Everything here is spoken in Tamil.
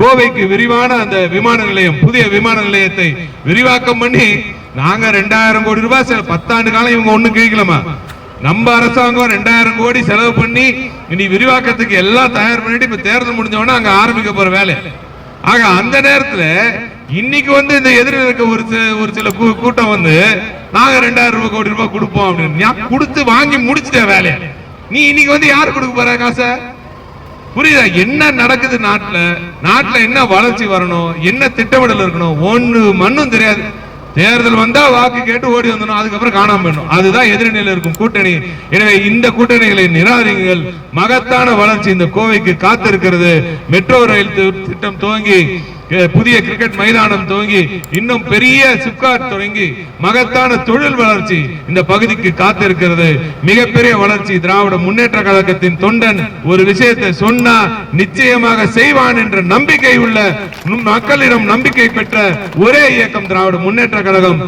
கோவைக்கு விரிவான அந்த விமான நிலையம் புதிய விமான நிலையத்தை விரிவாக்கம் பண்ணி நாங்க ரெண்டாயிரம் கோடி ரூபாய் பத்தாண்டு காலம் இவங்க ஒண்ணும் கேட்கலாமா நம்ம அரசாங்கம் ரெண்டாயிரம் கோடி செலவு பண்ணி இனி விரிவாக்கத்துக்கு எல்லாம் தயார் பண்ணிட்டு இப்ப தேர்தல் முடிஞ்ச உடனே அங்க ஆரம்பிக்க போற வேலை. ஆக அந்த நேரத்துல இன்னைக்கு வந்து இந்த எதிரில் இருக்க ஒரு ஒரு சில கூட்டம் வந்து நாங்க ரெண்டாயிரம் ரூபாய் கோடி ரூபாய் கொடுப்போம் அப்படின்னு கொடுத்து வாங்கி முடிச்சுட்டேன் வேலையை. நீ இன்னைக்கு வந்து யாரு கொடுக்க போற காசை? புரியுதா? என்ன நடக்குது நாட்டுல? நாட்டுல என்ன வளர்ச்சி வரணும்? என்ன திட்டமிடல் இருக்கணும்? ஒண்ணு மண்ணும் தெரியாது. தேர்தல் வந்தா வாக்கு கேட்டு ஓடி வந்தனும் அதுக்கப்புறம் காணாம போயிடும் அதுதான் எதிரணியில் இருக்கும் கூட்டணி. எனவே இந்த கூட்டணிகளை நிராகரிங்கள். மகத்தான வளர்ச்சி இந்த கோவைக்கு காத்திருக்கிறது. மெட்ரோ ரயில் திட்டம் துவங்கி புதிய கிரிக்கெட் மைதானம் துவங்கி இன்னும் பெரிய சிப்காட் தொடங்கி மகத்தான தொழில் வளர்ச்சி இந்த பகுதிக்கு காத்திருக்கிறது. மிகப்பெரிய வளர்ச்சி திராவிட முன்னேற்ற கழகத்தின் தொண்டன் ஒரு விஷயத்தை சொன்னா நிச்சயமாக செய்வான் என்ற நம்பிக்கை உள்ள மக்களிடம் நம்பிக்கை பெற்ற ஒரே இயக்கம் திராவிட முன்னேற்ற கழகம்.